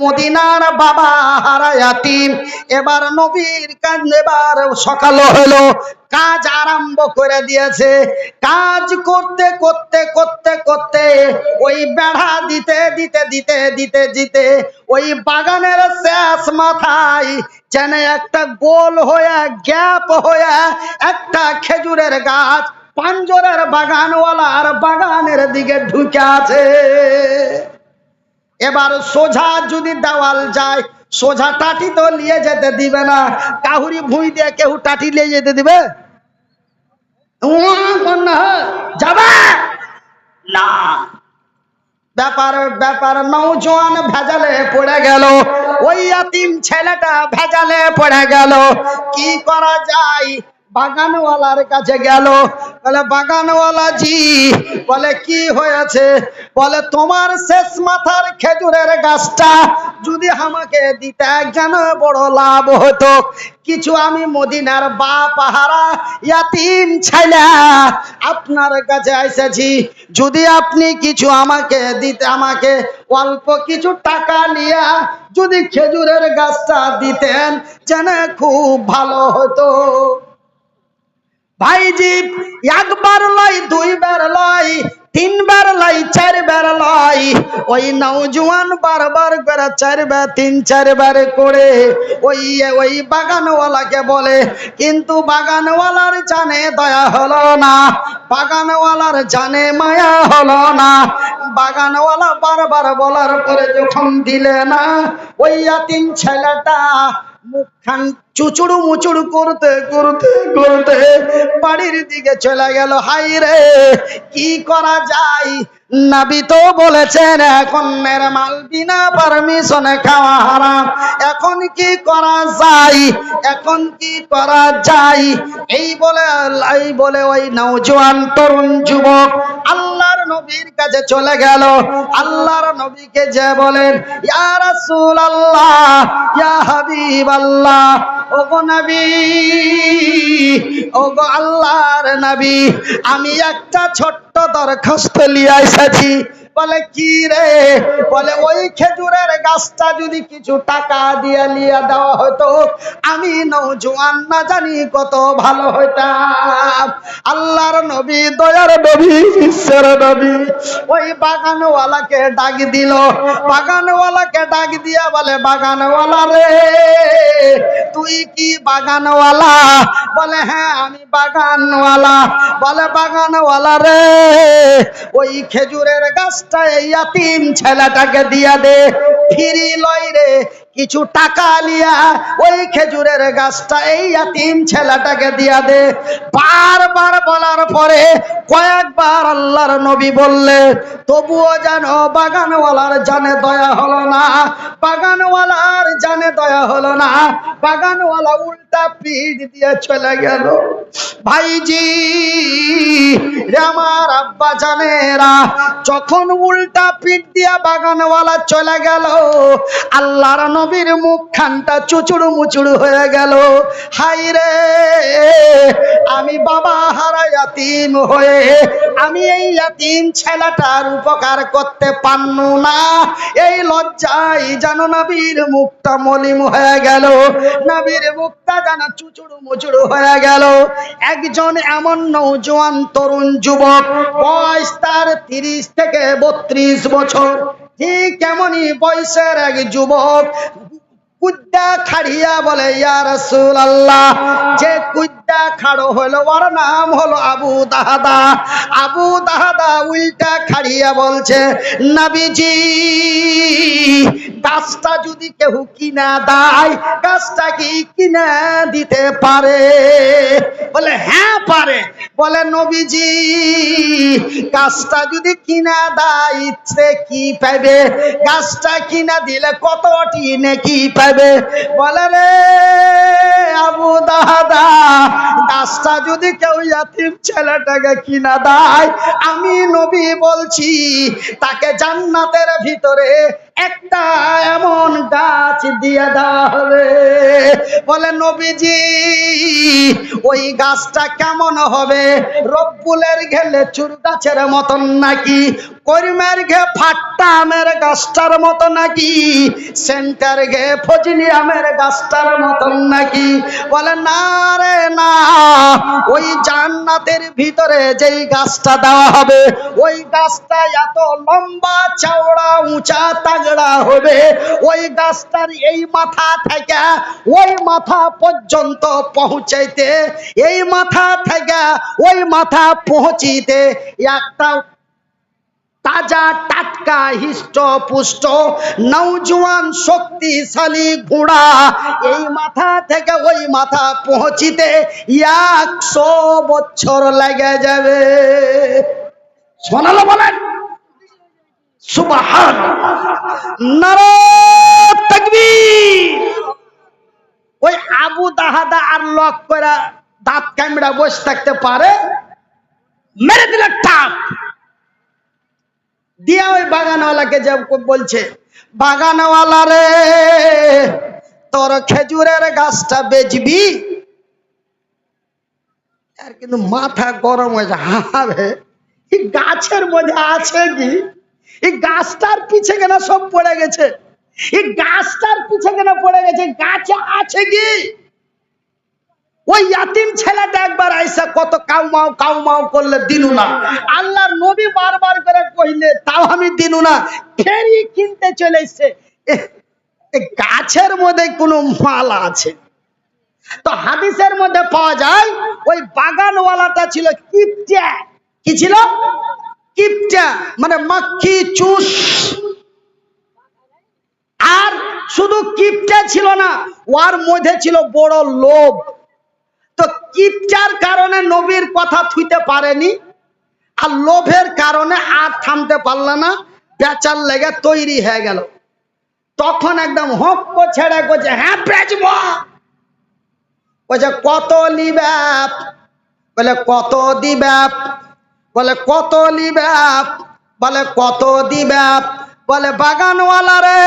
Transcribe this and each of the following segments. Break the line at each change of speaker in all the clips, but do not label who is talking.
মদিনার বাবা হারায়াতিম এবার নবীর কাজ এবার সকাল হলো। কাজ আরম্ভ করে দিয়েছে। কাজ করতে করতে করতে করতে ওই বেড়া দিতে দিতে দিতে দিতে দিতে ওই বাগানের শেষ মাথায় যেন একটা গোল হয়ে, গ্যাপ হয়ে একটা খেজুরের গাছ পাঞ্জরের বাগানওয়ালার বাগানের দিকে ঢুকে আছে। এবার সোজা যদি দেওয়াল যায়, সোজা টাটি তো নিয়ে যেতে দিবে না। কাহুরি ভুঁই দিয়ে কেউ টাটি নিয়ে যেতে দিবে? যাবে? না। ব্যাপার ব্যাপার নৌজওয়ান ভেজালে পড়ে গেল। ওই আতিম ছেলেটা ভেজালে পড়ে গেল। কি করা যায়? বাগানওয়ালার কাছে গেল। বলে বাগানওয়ালা জি বলে, কি হয়েছে? বলে, তোমার শেষ মাথার খেজুরের গাছটা যদি আমাকে দিতে যেন বড় লাভ হতো, কিছু আমি মদিনার বা পাহারা ইয়াতিম ছেলে আপনার কাছে এসেছি। যদি আপনি কিছু আমাকে দিতে, আমাকে অল্প কিছু টাকা নিয়ে যদি খেজুরের গাছটা দিতেন, যেন খুব ভালো হতো। ভাইজি, একবার লয়, দুইবার লয়, তিনবার লয়, চারবার লয়। ওই নৌজওয়ান বারবার করে চারবার, তিন, চারবার করে। ওই ওই বাগানওয়ালাকে বলে, কিন্তু বাগানওয়ালার জানে দয়া হলো না, বাগানওয়ালার জানে মায়া হলো না। বাগানওয়ালা বারবার বলার পরে যখন দিলে না, ওই তিন ছেলেটা চুচুড়ু মুচুড়ু করতে করতে করতে বাড়ির দিকে চলে গেল। হাই রে, কি করা যায়? নাবি তো বলেছেন, এখন মাল বিনা পারমিশনে খাওয়া হারাম। এখন কি করা যায়? এখন কি করা যায়? এই বলে এই বলে ওই নওজোয়ান তরুণ যুবক আল্লাহর নবীর কাছে চলে গেল। আল্লাহর নবীকে যে বলেন, ইয়া রাসূলুল্লাহ, ইয়া হাবিবাল্লাহ ওগো নবী ওগো আল্লাহর নবী আমি একটা ছোট্ট দরখাস্ত লিয়ে এসেছি। বলে, কি রে? বলে, ওই খেজুরের গাছটা যদি কিছু টাকা দিয়ে লিয়ে দেওয়া হতো, আমি নৌজোয়ান না জানি কত ভালো হইতাম। আল্লাহর নবী, দয়ার নবী বিশ্বের নবী। ওই বাগানওয়ালাকে ডাক দিল। বাগানওয়ালাকে ডাক দিয়া বলে, বাগানওয়ালা রে, তুই কি বাগানওয়ালা? বলে হ্যাঁ আমি বাগানওয়ালা। বলে, বাগানওয়ালা রে ওই খেজুরের গাছটা এই আতিম ছেলেটাকে দিয়া দে ফিরি লয় রে কিছু টাকা লিয়া ওই খেজুরের গাছটা, এই আতিম ছেলেটাকে দিয়া দে। বারবার বলার পরে কয়েকবার আল্লাহর নবী বললে, তবুও যেন বাগানওয়ালার জানে দয়া হলো না, বাগানওয়ালার জানে দয়া হলো না, বাগানওয়ালা উল্টা পিঠ দিয়ে চলে গেল। ভাইজি, রে আমার আব্বা জানেরা, যখন উল্টা পিঠ দিয়া বাগানওয়ালা চলে গেল, আল্লাহর নবীর মুখখানটা চুচুড়ু মুচুড়ু হয়ে গেল। হাই রে, আমি বাবা হারা ইয়াতিম হয়ে, আমি এই ইয়াতিম ছেলেটার উপকার করতে পারনু না। এই লজ্জায় যেন নবীর মুখটা মলিম হয়ে গেল। নবীর মুখটা যেন চুচুড়ু মুচুড়ু হয়ে গেল। একজন এমন নৌজওয়ান তরুণ যুবক, বয়স তার তিরিশ থেকে বত্রিশ বছর। ঠিক বয়সের এক যুবক কুদ্দা খাড়িয়া বলে ইয়া রাসূলুল্লাহ যে কুদ্দা খাড়ো হলো, ওর নাম হলো আবু দাহাদা। আবু দাহাদা উল্টা খাড়িয়া বলছে, নবীজি, গাছটা যদি কেউ কিনা দেয়, গাছটা কি কিনা দিতে পারে? বলে হ্যাঁ পারে। বলে, নবীজি, গাছটা যদি কিনা দেয়, সে কি পাবে গাছটা কিনা দিলে কতটি নেকি পাবে বলে, রে আবু দাদা গাছটা যদি কেউ ইয়াতিম ছেলেটাকে কিনা দেয় আমি নবী বলছি তাকে জান্নাতের ভিতরে একটা এমন গাছ দিয়ে দেওয়া হবে। বলে, নবীজি, ওই গাছটা কেমন হবে? রব্বুলের ঘেলে চুর গাছের মতন নাকি? করিমের ঘে ফাট্টা আমের গাছটার মতো নাকি? সেন্টার ঘে ফজলি আমের গাছটার মতন নাকি? বলে, না রে, না। ওই জান্নাতের ভিতরে যেই গাছটা দেওয়া হবে, ওই গাছটা এত লম্বা, চওড়া, উঁচা তাগড়া হবে। ওই গাছটার এই মাথা থেকে, ওই মাথা পর্যন্ত পৌঁছাইতে, এই মাথা থেকে, ওই মাথা পৌঁছিতে একটা তাজা টাটকা হিষ্ট পুষ্ট শক্তিশালী ঘোড়া এই মাথা থেকে, ওই মাথা পৌঁছিতে একশো বছর লেগে যাবে। শোনালো বলেন। সুবাহান ওই আবু দাহাদা আর লক করে দাঁত কামড়া বসে থাকতে পারে, মেরে দিলে টাপ দিয়া ওই বাগানওয়ালাকে যে বলছে, বাগানওয়ালা রে, তোর খেজুরের গাছটা বেচবি? আর কিন্তু মাথা গরম হয়েছে। হাবে গাছের মধ্যে আছে কি? এই গাছটার পিছে কেন সব পড়ে গেছে? এই গাছটার পিছে কেন পড়ে গেছে? গাছে আছে কি? ওই ইয়াতিম ছেলেটা একবার আইসা কত কাউমাও কাউমাও করলে দিনু না। আল্লাহর নবী বারবার করে কইলে, তাও আমি দিনু না। ফেরি কিনতে গাছের মধ্যে কোনো মাল আছে। তো হাদিসের মধ্যে পাওয়া যায়, ওই বাগানওয়ালাটা ছিল কিপটা। কি ছিল? কিপটা মানে মাক্কি, চুষ। আর শুধু কিপটা ছিল না ওর মধ্যে ছিল বড় লোভ। তো কিপটার কারণে নবীর কথা থুইতে পারেনি, আর লোভের কারণে আর থামতে পারল না বেচার লেগে তৈরি হয়ে গেল। তখন একদম হক ছেড়ে করছে হ্যাঁ বেচব। বলছে, কত লিব্যাপ বলে, কত দিব্যাপ বলে, কত লিব্যাপ বলে, কত দিব্যাপ বলে, বাগানওয়ালা রে,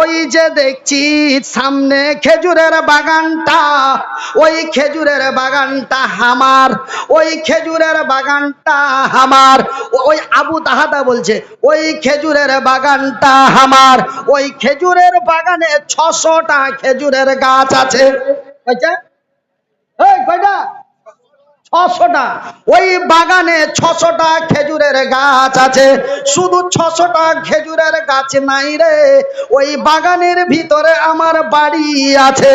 ওই যে দেখছি সামনে খেজুরের বাগানটা, ওই খেজুরের বাগানটা আমার, ওই খেজুরের বাগানটা আমার। ওই আবু তাহাদা বলছে, ওই খেজুরের বাগানটা আমার, ওই খেজুরের বাগানে ছশোটা খেজুরের গাছ আছে। কয়টা? ছশোটা। ওই বাগানে ছশোটা খেজুরের গাছ আছে। শুধু ছশোটা খেজুরের গাছ নাই রে। ওই বাগানের ভিতরে আমার বাড়ি আছে।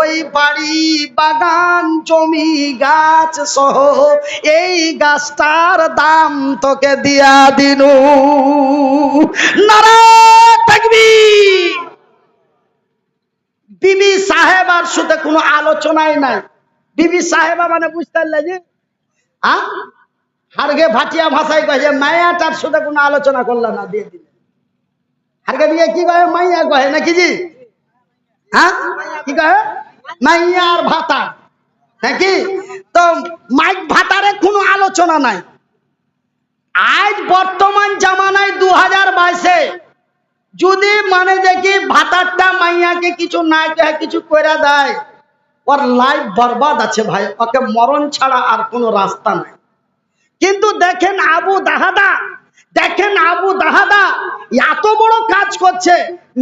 ওই বাড়ি, বাগান, জমি, গাছ সহ এই গাছটার দাম তোকে দিয়া দিনু। নারা থাকবি বিবি সাহেব আর সাথে কোনো আলোচনাই নাই। বিবি সাহেবা মানে বুঝতে যে, আ? হারগে ভাটিয়া ভাষায় কয়ে যে, মায়াটার সাথে কোনো আলোচনা করল না, দিয়ে দিলে। হারগে দিয়ে কি কয়ে? মাইয়া কহে নাকি জি? হ্যাঁ কি কহে মাইয়া আর ভাতা। নাকি? তো মাইক ভাতারে কোনো আলোচনা নাই। আজ বর্তমান জামানায় দু হাজার বাইশে যদি মানে দেখি ভাতারটা মাইয়াকে কিছু কহে কিছু করে দেয়। ওর লাইফ বরবাদ আছে ভাই, ওকে মরণ ছাড়া আর কোনো রাস্তা নাই। কিন্তু দেখেন আবু দাহাদা, দেখেন আবু দাহাদা এত বড় কাজ করছে,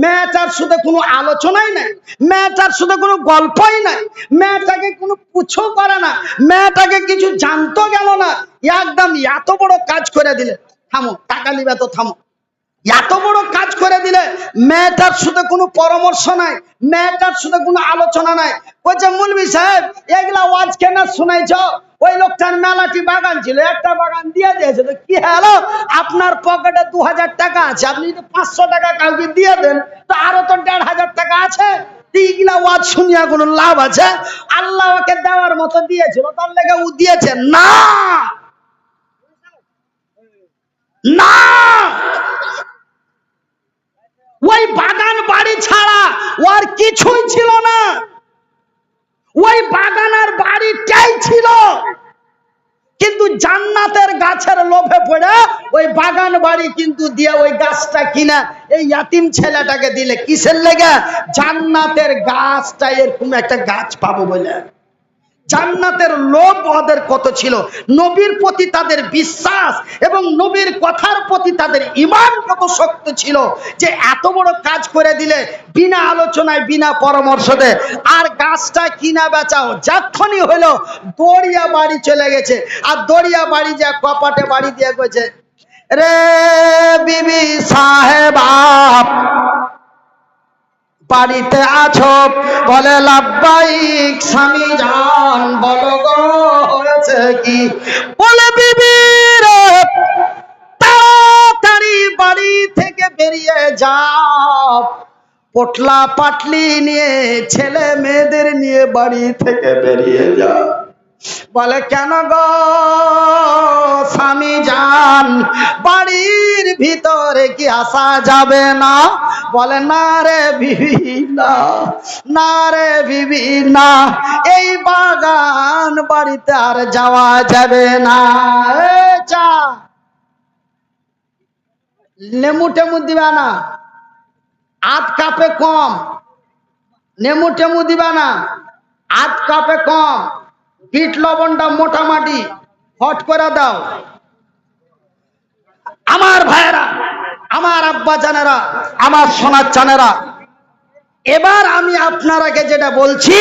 মেয়েটার সাথে কোনো আলোচনাই নাই, মেয়েটার সাথে কোনো গল্পই নাই, মেয়েটাকে কোনো পুছো করে না, মেয়েটাকে কিছু জানতো গেল না। একদম এত বড় কাজ করে দিলে। থামো, টাকা নিবে তো থামো। এত বড় কাজ করে দিলে মেয়েটার সাথে কোনো পরামর্শ নাই, মেয়েটার সাথে কোনো আলোচনা নাই। বলছে মুলবি সাহেব, এগুলা ওয়াজ কেন শুনাইছ? ওই লোকটার মেলাটি বাগান ছিল, একটা বাগান দিয়ে দিয়েছে। তো কি হলো? আপনার পকেটে দু হাজার টাকা আছে, আপনি যদি পাঁচশো টাকা কাউকে দিয়ে দেন, তো আরও তো দেড় হাজার টাকা আছে। এইগুলা ওয়াজ শুনিয়া কোনো লাভ আছে? আল্লাহ ওকে দেওয়ার মতো দিয়েছিল, তার লেগে ও দিয়েছে। না! না! ওই বাগান বাড়ি ছাড়া ওর কিছুই ছিল না। ওই বাগান আর বাড়িটাই ছিল। কিন্তু জান্নাতের গাছের লোভে পড়ে ওই বাগান বাড়ি কিন্তু দিয়ে ওই গাছটা কিনা এই ইয়াতিম ছেলেটাকে দিলে। কিসের লেগে? জান্নাতের গাছটা এরকম একটা গাছ পাবো বলে। জান্নাতের লোভ ওদের কত ছিল? নবীর প্রতি তাদের বিশ্বাস এবং নবীর কথার প্রতি তাদের ইমান কত শক্ত ছিল যে এত বড় কাজ করে দিলে বিনা আলোচনায়, বিনা পরামর্শতে আর গাছটা কিনা বেচাও? যখনই হলো দড়িয়া বাড়ি চলে গেছে। আর দড়িয়া বাড়ি যা, কপাটে বাড়ি দিয়ে গেছে। রে বিবি সাহেবা বাড়িতে আছো? বলে লাভবাইক স্বামী যান বলো গো, হয়েছে কি? বলে, বিবি তাড়াতাড়ি বাড়ি থেকে বেরিয়ে যাও। পটলা পাটলি নিয়ে, ছেলে মেয়েদের নিয়ে বাড়ি থেকে বেরিয়ে যাও। বলে, কেন গো স্বামী যান? বাড়ির ভিতরে কি আসা যাবে না? বলে, না রে বিবি না রে বিবি এই বাগান বাড়িতে আর যাওয়া যাবে না। চা। লেমু টেমু দিবা না। আধ কাপে কম। নেমু টেমু দিবা না। আধ কাপে কম। বিট লবণটা মোটামাটি হট করে দাও। আমার ভাইয়েরা, আমার আব্বা জানেরা, আমার সোনার চানেরা, এবার আমি আপনারাকে যেটা বলছি,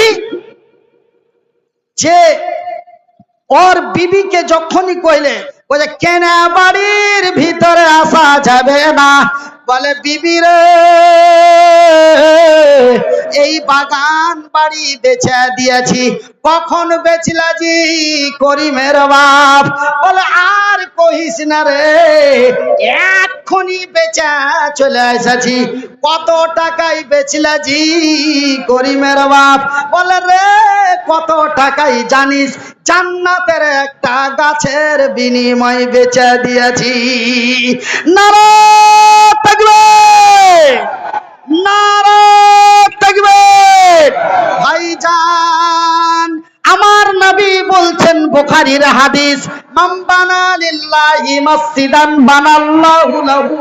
যে ওর বিবিকে যখনই কইলে, বলে, কেন বাড়ির ভিতরে আসা যাবে না। বলে, বিবি রে এই বাগান বাড়ি বেচে দিয়েছি। কখন বেচলা জি করিমের বাপ? বলে, আর কহিস না রে, এক্ষুনি বেচা চলে এসেছি। কত টাকায় বেচলা জি করিমের বাপ? বলে রে, কত টাকাই জানিস? জান্নাতের একটা গাছের বিনিময় বেচে দিয়েছি। নারা থাকবে। নারা বুখারীর হাদিস, মান বানা লিল্লাহি মসজিদান বানাল্লাহু লাহু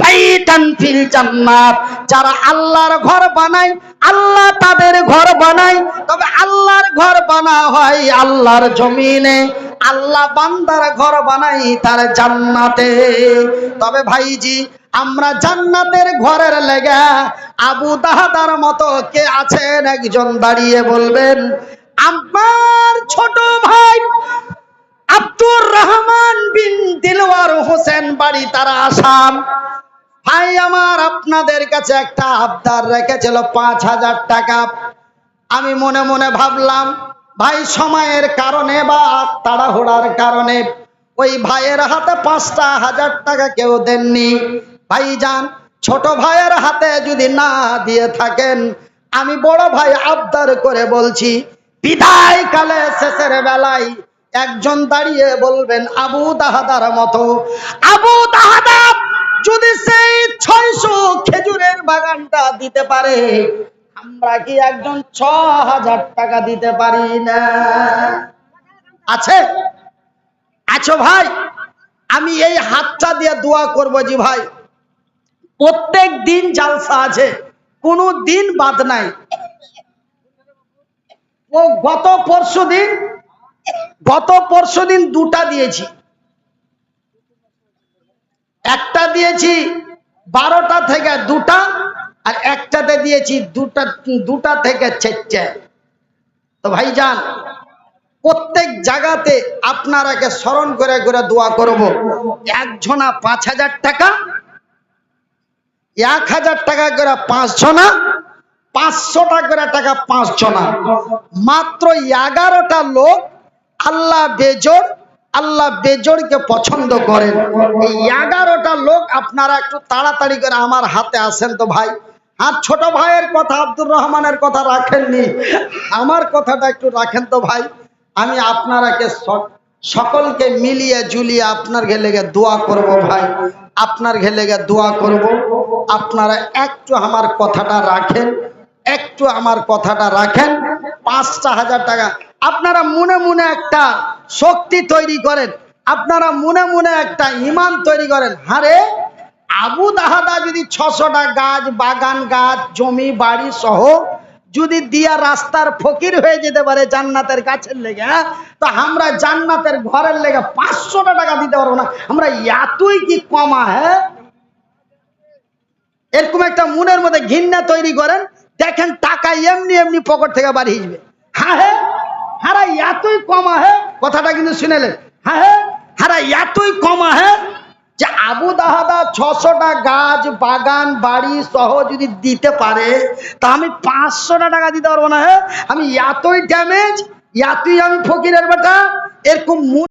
বাইতান ফিল জান্নাত। যারা আল্লাহর ঘর বানায়, আল্লাহ তাদের ঘর বানায়, তবে আল্লাহর ঘর বানা হয় আল্লাহর জমিনে। আল্লাহ বান্দার ঘর বানাই তার জান্নাতে। তবে ভাইজি, আমরা জান্নাতের ঘরের লেগা আবু দাহাদার মতো কে আছেন? একজন দাঁড়িয়ে বলবেন আমার ছোট ভাই আব্দুর রহমান বিন দিলওয়ার হোসেন বাড়ি তারা আসাম। ভাই আমার আপনাদের কাছে একটা আবদার রেখেছিল, পাঁচ হাজার টাকা। আমি মনে মনে ভাবলাম, ভাই সময়ের কারণে বা তাড়াহুড়ার কারণে ওই ভাইয়ের হাতে পাঁচটা হাজার টাকা কেউ দেননি। ভাই যান ছোট ভাইয়ের হাতে যদি না দিয়ে থাকেন, আমি বড় ভাই আবদার করে বলছি বিদায় কালে শেষের বেলায় একজন দাঁড়িয়ে বলবেন, আবু দাহাদার মতো। আবু দাহাদা যদি সেই ছয়শো খেজুরের বাগানটা দিতে পারে, আমরা কি একজন ছ হাজার টাকা দিতে পারি না? আছে? আছো ভাই, আমি এই হাতটা দিয়ে দোয়া করব জি ভাই। প্রত্যেক দিন জালসা আছে, কোনো দিন বাদ নাই। ও গত পরশু দিন, গত পরশু দিন দুটা দিয়েছি। একটা দিয়েছি বারোটা থেকে দুটা, আর একটাতে দিয়েছি দুটা দুটা থেকে চারটে। তো ভাই যান প্রত্যেক জায়গাতে আপনারাকে স্মরণ করে করে দোয়া করব। একজনা পাঁচ হাজার টাকা, এক হাজার টাকা করে পাঁচ জনা পাঁচশো টাকা টাকা পাঁচ জনা মাত্র এগারোটা লোক আল্লাহ বেজোড়, আল্লাহ বেজোড়কে পছন্দ করেন। এই এগারোটা লোক আপনারা একটু তাড়াতাড়ি করে আমার হাতে আসেন তো ভাই। আর ছোট ভাইয়ের কথা, আব্দুর রহমানের কথা রাখেননি। আমার কথাটা একটু রাখেন তো ভাই। আমি আপনারাকে সকলকে মিলিয়ে জুলিয়ে আপনার দোয়া করব ভাই। আপনার ঘেলেগে দোয়া করব। আপনারা একটু আমার কথাটা রাখেন। একটু আমার কথাটা রাখেন। পাঁচটা হাজার টাকা। আপনারা মনে মনে একটা শক্তি তৈরি করেন। আপনারা মনে মনে একটা ইমান তৈরি করেন। হারে আবু দাহাদা যদি ছশোটা গাছ, বাগান, গাছ, জমি, বাড়ি সহ যদি দিয়া রাস্তার ফকির হয়ে যেতে পারে জান্নাতের গাছের লেগে হ্যাঁ? তো আমরা জান্নাতের ঘরের লেগে পাঁচশোটা টাকা দিতে পারব না। আমরা এতই কি কমা হ্যাঁ? এরকম একটা মনের মধ্যে ঘৃণা তৈরি করেন। দেখেন টাকা এমনি এমনি পকেট থেকে বাড়ি যাবে হ্যাঁ হ্যাঁ হারা এতই কম হ্যাঁ কথাটা কিন্তু শুনেলেন। হ্যাঁ হ্যাঁ হারা এতই কমা হ্যাঁ যে আবু দাহাদা ছশোটা গাছ, বাগান, বাড়ি সহ যদি দিতে পারে, তা আমি পাঁচশোটা টাকা দিতে পারব না হ্যাঁ আমি এতই ড্যামেজ এতই আমি ফকিরের বেটা, এরকম